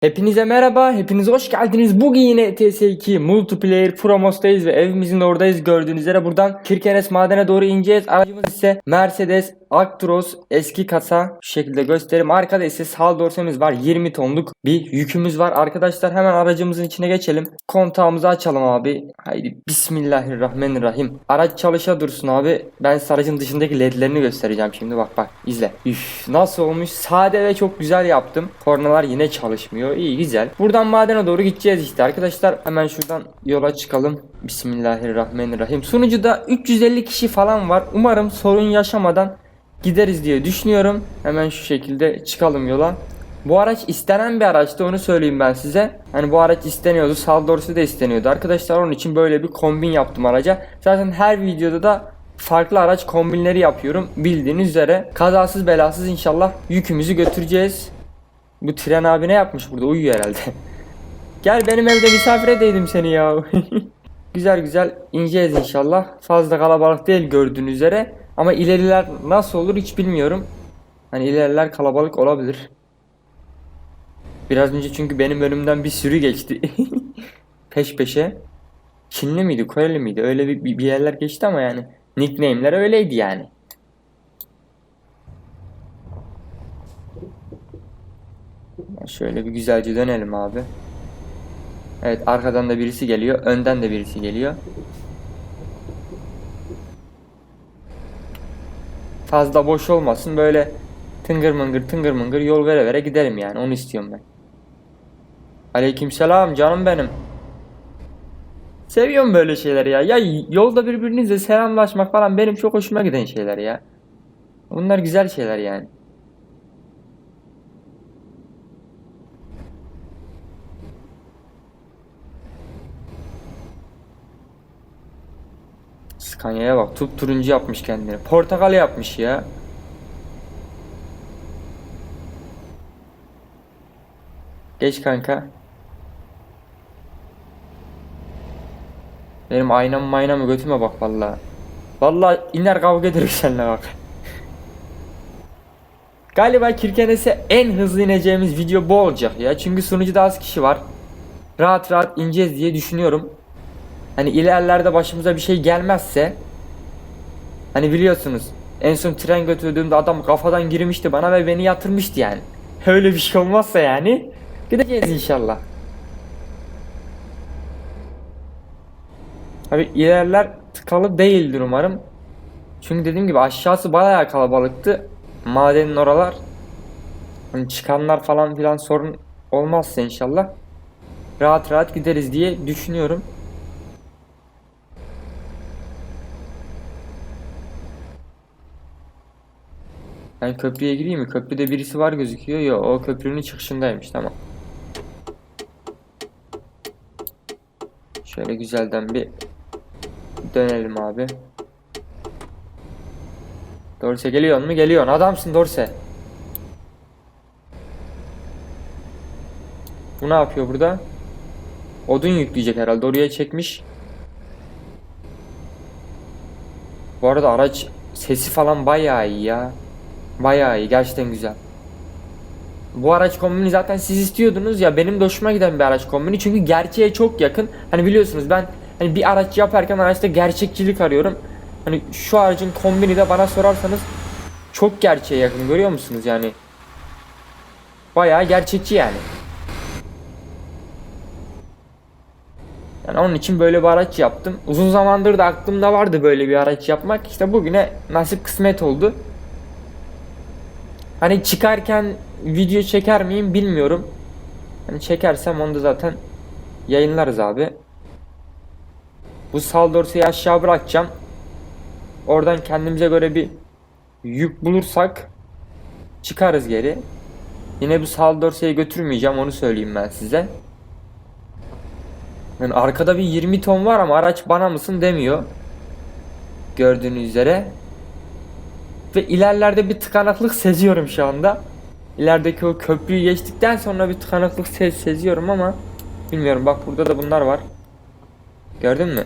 Hepinize merhaba, hepiniz hoş geldiniz. Bugün yine TS2 Multiplayer Promos'tayız ve evimizin oradayız. Gördüğünüz üzere buradan Kirkenes madene doğru ineceğiz. Aracımız ise Mercedes Actros eski kasa şu şekilde göstereyim. Arkada ise sağ dorsemiz var. 20 tonluk bir yükümüz var. Arkadaşlar hemen aracımızın içine geçelim. Kontağımızı açalım abi. Haydi Bismillahirrahmanirrahim. Araç çalışa dursun abi. Ben size aracın dışındaki ledlerini göstereceğim şimdi. Bak bak izle. Üf nasıl olmuş? Sade ve çok güzel yaptım. Kornalar yine çalışmıyor. İyi güzel. Buradan madene doğru gideceğiz işte arkadaşlar. Hemen şuradan yola çıkalım. Bismillahirrahmanirrahim. Sunucuda 350 kişi falan var. Umarım sorun yaşamadan gideriz diye düşünüyorum. Hemen şu şekilde çıkalım yola. Bu araç istenen bir araçtı onu söyleyeyim ben size. Hani bu araç isteniyordu. Sağ doğrusu da isteniyordu. Arkadaşlar onun için böyle bir kombin yaptım araca. Zaten her videoda da farklı araç kombinleri yapıyorum. Bildiğiniz üzere kazasız belasız inşallah yükümüzü götüreceğiz. Bu tren abi ne yapmış burada? Uyuyor herhalde. Gel benim evde misafir edeydim seni ya. güzel güzel ineceğiz inşallah. Fazla kalabalık değil gördüğünüz üzere. Ama ileriler nasıl olur hiç bilmiyorum. Hani ileriler kalabalık olabilir. Biraz önce çünkü benim önümden bir sürü geçti. Peş peşe. Çinli miydi, Koreli miydi? Öyle bir, bir yerler geçti ama yani. Nickname'ler öyleydi yani. Şöyle bir güzelce dönelim abi. Evet arkadan da birisi geliyor. Önden de birisi geliyor. Fazla boş olmasın. Böyle tıngır mıngır tıngır mıngır yol vere vere gidelim yani. Onu istiyorum ben. Aleykümselam canım benim. Seviyorum böyle şeyler ya. Ya yolda birbirinizle selamlaşmak falan benim çok hoşuma giden şeyler ya. Bunlar güzel şeyler yani. Scania'ya bak. Tup turuncu yapmış kendini. Portakal yapmış ya. Geç kanka. Benim aynam maynamı götüme bak vallahi. Vallahi iner kavga ederiz seninle bak. Galiba Kirkenes'e en hızlı ineceğimiz video bu olacak ya. Çünkü sunucuda az kişi var. Rahat rahat ineceğiz diye düşünüyorum. Hani ilerlerde başımıza bir şey gelmezse Hani biliyorsunuz en son tren götürdüğümde adam kafadan girmişti bana ve beni yatırmıştı yani. Öyle bir şey olmazsa yani gideceğiz inşallah. Abi ilerler tıkalı değildir umarım. Çünkü dediğim gibi aşağısı bayağı kalabalıktı. Madenin oralar. Hani çıkanlar falan filan sorun olmazsa inşallah. Rahat rahat gideriz diye düşünüyorum. Ben köprüye gireyim mi? Köprüde birisi var gözüküyor. Yok o köprünün çıkışındaymış tamam. Şöyle güzelden bir dönelim abi. Dorse geliyor mu? Geliyorsun. Adamsın Dorse. Bu ne yapıyor burada? Odun yükleyecek herhalde. Oraya çekmiş. Bu arada araç sesi falan bayağı iyi ya. Bayağı iyi. Gerçekten güzel. Bu araç kombini zaten siz istiyordunuz ya benim de hoşuma giden bir araç kombini çünkü gerçeğe çok yakın. Hani biliyorsunuz ben hani bir araç yaparken araçta gerçekçilik arıyorum. Hani şu aracın kombini de bana sorarsanız çok gerçeğe yakın görüyor musunuz yani? Bayağı gerçekçi yani. Yani onun için böyle bir araç yaptım. Uzun zamandır da aklımda vardı böyle bir araç yapmak. İşte bugüne nasip kısmet oldu. Hani çıkarken video çeker miyim bilmiyorum. Hani çekersem onu da zaten yayınlarız abi. Bu sal dorsayı aşağı bırakacağım. Oradan kendimize göre bir yük bulursak çıkarız geri. Yine bu sal dorsayı götürmeyeceğim onu söyleyeyim ben size. Yani arkada bir 20 ton var ama araç bana mısın demiyor. Gördüğünüz üzere. Ve ilerlerde bir tıkanıklık seziyorum şu anda. İlerideki o köprüyü geçtikten sonra bir tıkanıklık sez seziyorum ama bilmiyorum bak burada da bunlar var. Gördün mü?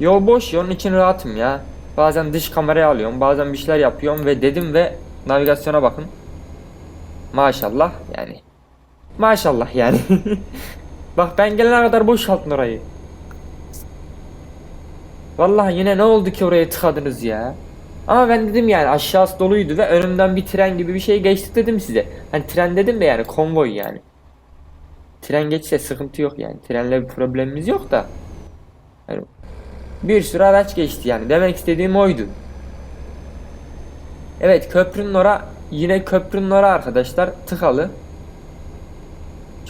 Yol boş ya onun için rahatım ya. Bazen dış kameraya alıyorum bazen bir şeyler yapıyorum ve dedim ve navigasyona bakın. Maşallah yani. Maşallah yani. Bak ben gelene kadar boşaltın orayı. Vallahi yine ne oldu ki oraya tıkadınız ya? Ama ben dedim yani aşağısı doluydu ve önümden bir tren gibi bir şey geçti dedim size. Hani tren dedim de yani konvoy yani. Tren geçse sıkıntı yok yani. Trenle bir problemimiz yok da. Yani bir sürü araç geçti yani. Demek istediğim oydu. Evet köprünün ora yine köprünün ora arkadaşlar tıkalı.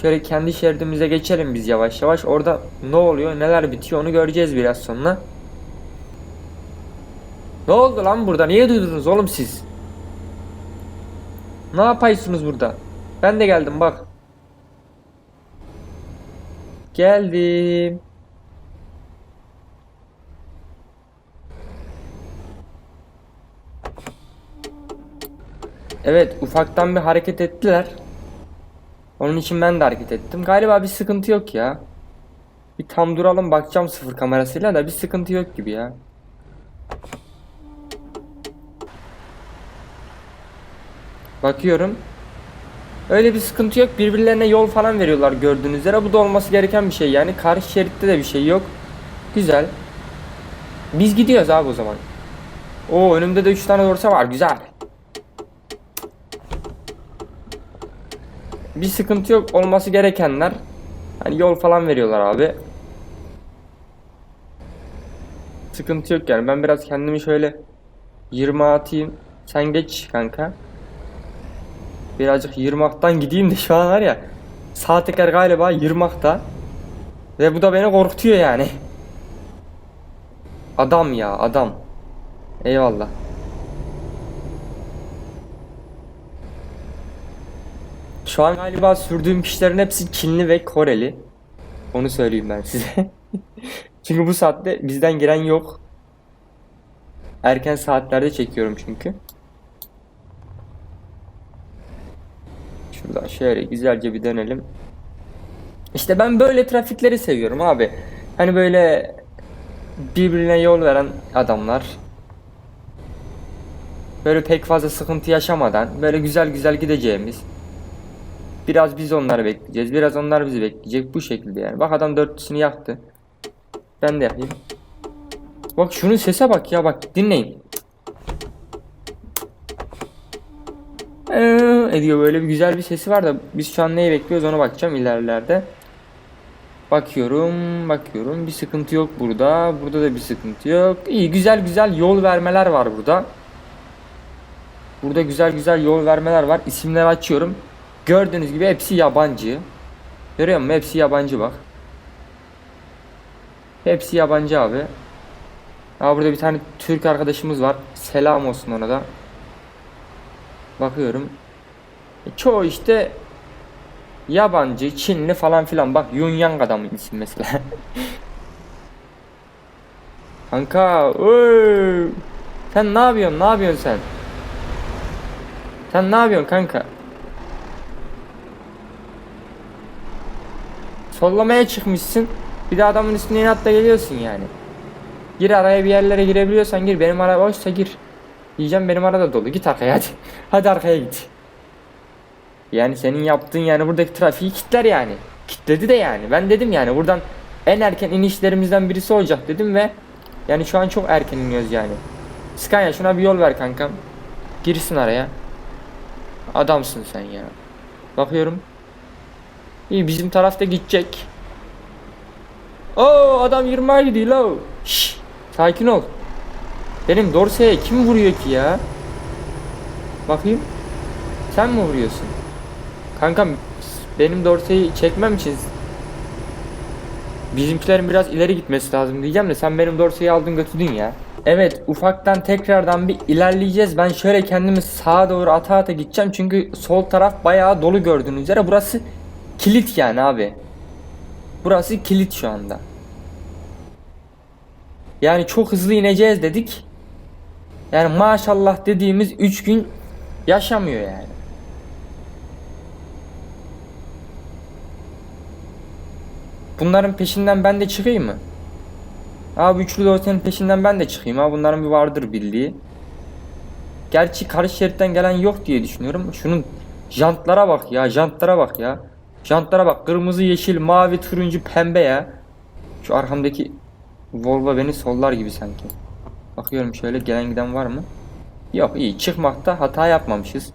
Şöyle kendi şeridimize geçelim biz yavaş yavaş. Orada ne oluyor neler bitiyor onu göreceğiz biraz sonra. Ne oldu lan burada? Niye durdunuz oğlum siz? Ne yapıyorsunuz burada? Ben de geldim bak. Geldim. Evet ufaktan bir hareket ettiler. Onun için ben de hareket ettim. Galiba bir sıkıntı yok ya. Bir tam duralım bakacağım sıfır kamerasıyla da bir sıkıntı yok gibi ya. Bakıyorum. Öyle bir sıkıntı yok. Birbirlerine yol falan veriyorlar gördüğünüz üzere. Bu da olması gereken bir şey yani. Karşı şeritte de bir şey yok. Güzel. Biz gidiyoruz abi o zaman. Oo önümde de 3 tane dorsa var. Güzel. Bir sıkıntı yok. Olması gerekenler. Hani yol falan veriyorlar abi. Sıkıntı yok yani. Ben biraz kendimi şöyle 20 atayım. Sen geç kanka. Birazcık yırmaktan gideyim de şu an var ya. Sağ teker galiba yırmakta. Ve bu da beni korkutuyor yani. Adam ya adam. Eyvallah. Şu an galiba sürdüğüm kişilerin hepsi Çinli ve Koreli. Onu söyleyeyim ben size. çünkü bu saatte bizden giren yok. Erken saatlerde çekiyorum çünkü. Şuradan şöyle güzelce bir dönelim. İşte ben böyle trafikleri seviyorum abi. Hani böyle birbirine yol veren adamlar. Böyle pek fazla sıkıntı yaşamadan böyle güzel güzel gideceğimiz. Biraz biz onları bekleyeceğiz. Biraz onlar bizi bekleyecek. Bu şekilde yani. Bak adam dörtlüsünü yaktı. Ben de yapayım. Bak şunun sese bak ya bak dinleyin. Ee, ediyor böyle bir güzel bir sesi var da biz şu an neyi bekliyoruz ona bakacağım ilerlerde. Bakıyorum, bakıyorum. Bir sıkıntı yok burada. Burada da bir sıkıntı yok. İyi güzel güzel yol vermeler var burada. Burada güzel güzel yol vermeler var. İsimleri açıyorum. Gördüğünüz gibi hepsi yabancı. Görüyor musun? Hepsi yabancı bak. Hepsi yabancı abi. Aa, burada bir tane Türk arkadaşımız var. Selam olsun ona da. Bakıyorum. Çoğu işte yabancı, Çinli falan filan. Bak Yun Yang adamın ismi mesela. Kanka, oy. Sen ne yapıyorsun? Ne yapıyorsun sen? Sen ne yapıyorsun kanka? Sollamaya çıkmışsın. Bir de adamın üstüne inatla geliyorsun yani. Gir araya bir yerlere girebiliyorsan gir. Benim araba boşsa gir. Diyeceğim benim arada dolu. Git arkaya hadi. Hadi arkaya git. Yani senin yaptığın yani buradaki trafiği kitler yani. Kitledi de yani. Ben dedim yani buradan en erken inişlerimizden birisi olacak dedim ve yani şu an çok erken iniyoruz yani. Scania şuna bir yol ver kankam. Girsin araya. Adamsın sen ya. Bakıyorum. İyi bizim tarafta gidecek. Oo adam 20'a gidiyor la. Sakin ol. Benim Dorsey'e kim vuruyor ki ya? Bakayım. Sen mi vuruyorsun? Kankam benim Dorsey'i çekmem için bizimkilerin biraz ileri gitmesi lazım diyeceğim de sen benim Dorsey'i aldın götürdün ya. Evet ufaktan tekrardan bir ilerleyeceğiz. Ben şöyle kendimi sağa doğru ata ata gideceğim çünkü sol taraf bayağı dolu gördüğünüz üzere. Burası kilit yani abi. Burası kilit şu anda. Yani çok hızlı ineceğiz dedik. Yani maşallah dediğimiz 3 gün yaşamıyor yani. Bunların peşinden ben de çıkayım mı? Abi üçlü dosyanın peşinden ben de çıkayım. Ha bunların bir vardır bildiği. Gerçi karşı şeritten gelen yok diye düşünüyorum. Şunun Jantlara bak ya jantlara bak ya. Jantlara bak kırmızı yeşil mavi turuncu pembe ya. Şu arkamdaki Volvo beni sollar gibi sanki. Bakıyorum şöyle gelen giden var mı? Yok iyi çıkmakta hata yapmamışız.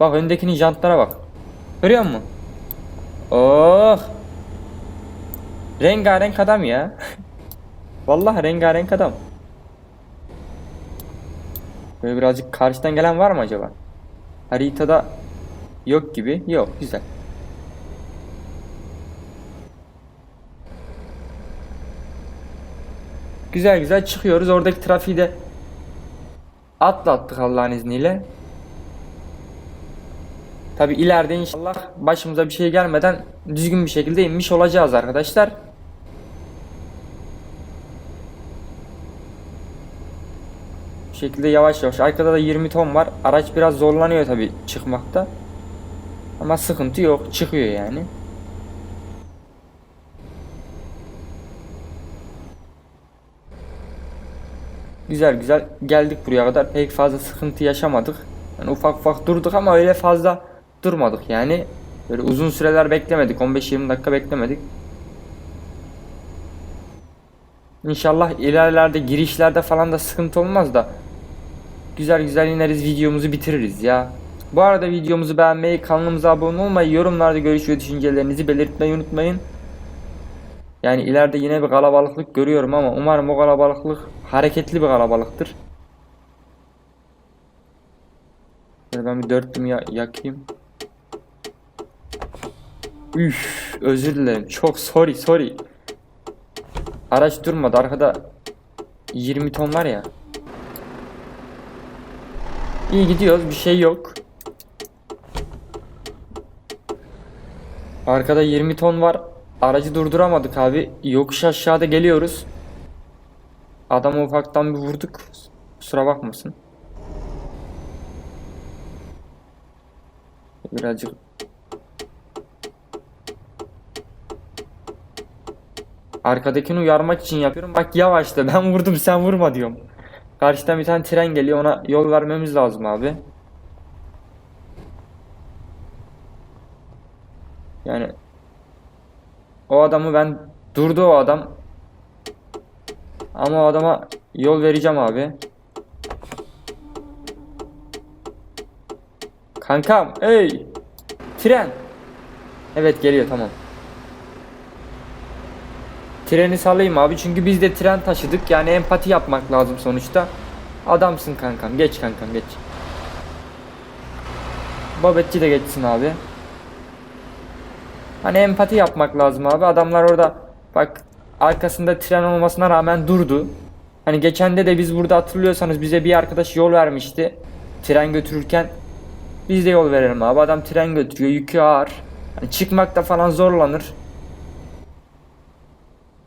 Bak öndekinin jantlara bak. Görüyor musun? Oh. Rengarenk adam ya. Vallahi rengarenk adam. Böyle birazcık karşıdan gelen var mı acaba? Haritada yok gibi. Yok güzel. Güzel güzel çıkıyoruz. Oradaki trafiği de atlattık Allah'ın izniyle. Tabi ileride inşallah başımıza bir şey gelmeden düzgün bir şekilde inmiş olacağız arkadaşlar. Bu şekilde yavaş yavaş. Arkada da 20 ton var. Araç biraz zorlanıyor tabi çıkmakta. Ama sıkıntı yok. Çıkıyor yani. Güzel güzel geldik buraya kadar. Pek fazla sıkıntı yaşamadık. Yani ufak ufak durduk ama öyle fazla durmadık yani. Böyle uzun süreler beklemedik. 15-20 dakika beklemedik. İnşallah ilerlerde girişlerde falan da sıkıntı olmaz da güzel güzel ineriz videomuzu bitiririz ya. Bu arada videomuzu beğenmeyi, kanalımıza abone olmayı, yorumlarda görüş ve düşüncelerinizi belirtmeyi unutmayın. Yani ileride yine bir kalabalıklık görüyorum ama umarım o kalabalıklık hareketli bir kalabalıktır. Ben bir dörtlüm ya yakayım. Üf, özür dilerim. Çok sorry sorry. Araç durmadı. Arkada 20 ton var ya. İyi gidiyoruz. Bir şey yok. Arkada 20 ton var. Aracı durduramadık abi. Yokuş aşağıda geliyoruz. Adamı ufaktan bir vurduk. Kusura bakmasın. Birazcık Arkadakini uyarmak için yapıyorum. Bak yavaşla ben vurdum sen vurma diyorum. Karşıdan bir tane tren geliyor ona yol vermemiz lazım abi. Yani o adamı ben durdu o adam. Ama o adama yol vereceğim abi. Kankam, ey! Tren. Evet geliyor tamam. Treni salayım abi çünkü biz de tren taşıdık. Yani empati yapmak lazım sonuçta. Adamsın kankam. Geç kankam geç. Babetçi de geçsin abi. Hani empati yapmak lazım abi. Adamlar orada bak arkasında tren olmasına rağmen durdu. Hani geçende de biz burada hatırlıyorsanız bize bir arkadaş yol vermişti. Tren götürürken biz de yol verelim abi. Adam tren götürüyor. Yükü ağır. Hani çıkmakta falan zorlanır.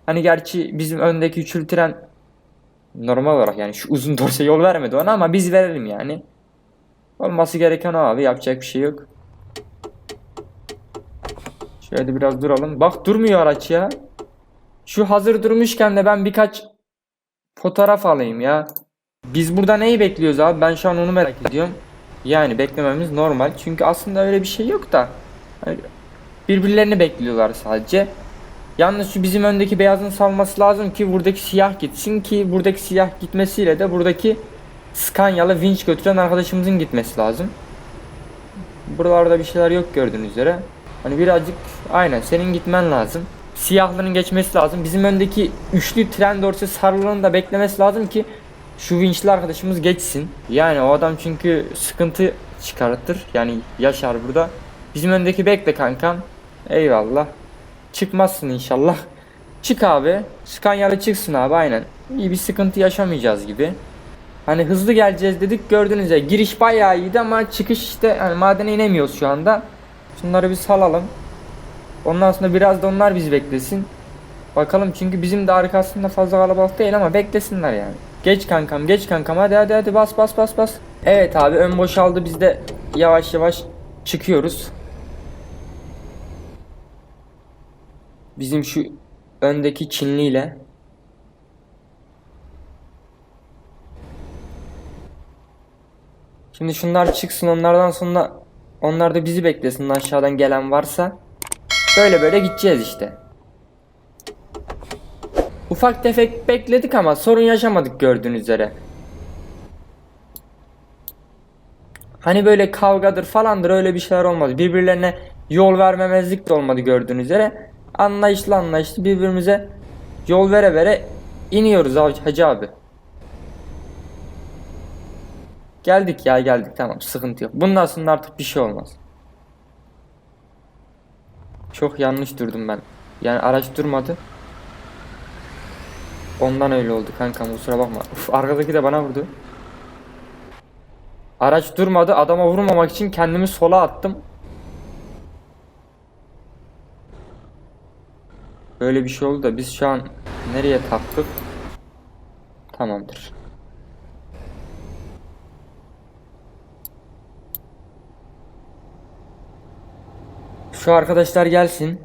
Hani gerçi bizim öndeki üçlü tren normal olarak yani şu uzun dorse yol vermedi ona ama biz verelim yani. Olması gereken o abi yapacak bir şey yok. Şöyle biraz duralım. Bak durmuyor araç ya. Şu hazır durmuşken de ben birkaç fotoğraf alayım ya. Biz burada neyi bekliyoruz abi? Ben şu an onu merak ediyorum. Yani beklememiz normal. Çünkü aslında öyle bir şey yok da. Hani birbirlerini bekliyorlar sadece. Yalnız şu bizim öndeki beyazın salması lazım ki buradaki siyah gitsin ki buradaki siyah gitmesiyle de buradaki Scania'lı vinç götüren arkadaşımızın gitmesi lazım. Buralarda bir şeyler yok gördüğünüz üzere. Hani birazcık aynen senin gitmen lazım. Siyahlının geçmesi lazım. Bizim öndeki üçlü tren dorsi sarılığını da beklemesi lazım ki şu vinçli arkadaşımız geçsin. Yani o adam çünkü sıkıntı çıkartır. Yani yaşar burada. Bizim öndeki bekle kankam. Eyvallah. Çıkmazsın inşallah. Çık abi. Scania'lı çıksın abi aynen. İyi bir sıkıntı yaşamayacağız gibi. Hani hızlı geleceğiz dedik gördüğünüz gibi giriş bayağı iyiydi ama çıkış işte hani madene inemiyoruz şu anda. Şunları bir salalım. Ondan sonra biraz da onlar bizi beklesin. Bakalım çünkü bizim de arkasında fazla kalabalık değil ama beklesinler yani. Geç kankam geç kankam hadi hadi hadi bas bas bas bas. Evet abi ön boşaldı biz de yavaş yavaş çıkıyoruz. Bizim şu öndeki Çinliyle Şimdi şunlar çıksın onlardan sonra Onlar da bizi beklesin aşağıdan gelen varsa. Böyle böyle gideceğiz işte. Ufak tefek bekledik ama sorun yaşamadık gördüğünüz üzere. Hani böyle kavgadır falandır öyle bir şeyler olmadı. Birbirlerine yol vermemezlik de olmadı gördüğünüz üzere. Anlayışlı anlayışlı birbirimize yol vere vere iniyoruz hacı abi. Geldik ya geldik tamam sıkıntı yok. Bundan sonra artık bir şey olmaz. Çok yanlış durdum ben. Yani araç durmadı. Ondan öyle oldu kankam kusura bakma. Uf, arkadaki de bana vurdu. Araç durmadı. Adama vurmamak için kendimi sola attım. Böyle bir şey oldu da biz şu an nereye taktık? Tamamdır. Şu arkadaşlar gelsin.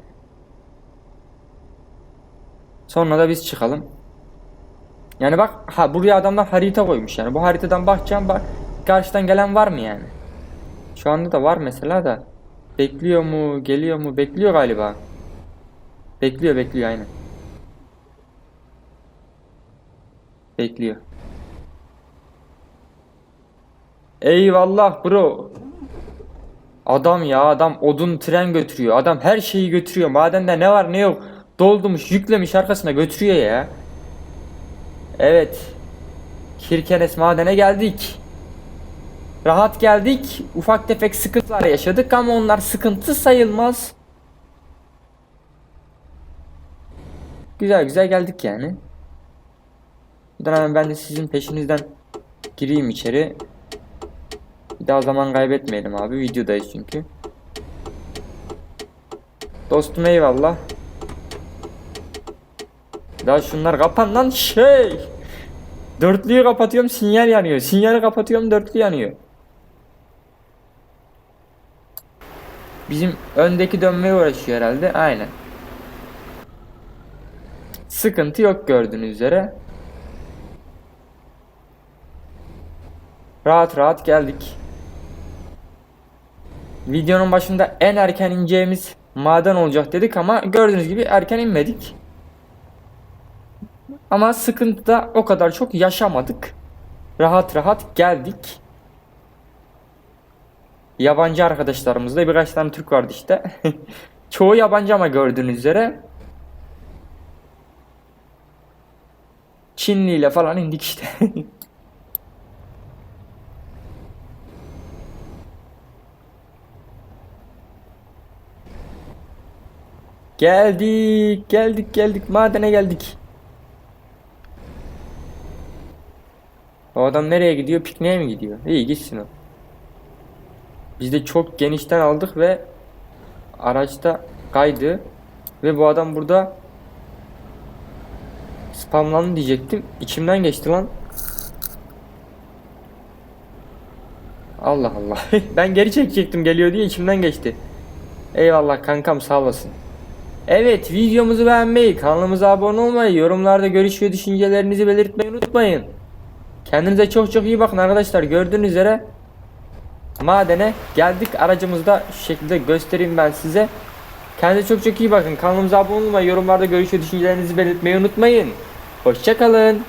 Sonra da biz çıkalım. Yani bak ha buraya adamlar harita koymuş yani. Bu haritadan bakacağım bak karşıdan gelen var mı yani? Şu anda da var mesela da. Bekliyor mu? Geliyor mu? Bekliyor galiba. Bekliyor bekliyor aynen. Bekliyor. Eyvallah bro. Adam ya adam odun tren götürüyor. Adam her şeyi götürüyor. Madende ne var ne yok. Doldurmuş yüklemiş arkasına götürüyor ya. Evet. Kirkenes madene geldik. Rahat geldik. Ufak tefek sıkıntılar yaşadık ama onlar sıkıntı sayılmaz. Güzel güzel geldik yani. Buradan hemen ben de sizin peşinizden gireyim içeri. Bir daha zaman kaybetmeyelim abi. Videodayız çünkü. Dostum eyvallah. Ya şunlar kapan lan şey. Dörtlüyü kapatıyorum sinyal yanıyor. Sinyali kapatıyorum dörtlü yanıyor. Bizim öndeki dönmeye uğraşıyor herhalde. Aynen. Sıkıntı yok gördüğünüz üzere. Rahat rahat geldik. Videonun başında en erken ineceğimiz maden olacak dedik ama gördüğünüz gibi erken inmedik. Ama sıkıntı da o kadar çok yaşamadık. Rahat rahat geldik. Yabancı arkadaşlarımızda birkaç tane Türk vardı işte. Çoğu yabancı ama gördüğünüz üzere. Çinli ile falan indik işte. geldik, geldik, geldik. Madene geldik. O adam nereye gidiyor? Pikniğe mi gidiyor? İyi gitsin o. Biz de çok genişten aldık ve araçta kaydı. Ve bu adam burada spamlandı diyecektim. İçimden geçti lan. Allah Allah. ben geri çekecektim geliyor diye içimden geçti. Eyvallah kankam sağ olasın. Evet videomuzu beğenmeyi, kanalımıza abone olmayı, yorumlarda görüş ve düşüncelerinizi belirtmeyi unutmayın. Kendinize çok çok iyi bakın arkadaşlar. Gördüğünüz üzere madene geldik. Aracımızda şu şekilde göstereyim ben size. Kendinize çok çok iyi bakın. Kanalımıza abone olmayı, yorumlarda görüş ve düşüncelerinizi belirtmeyi unutmayın. Hoşçakalın.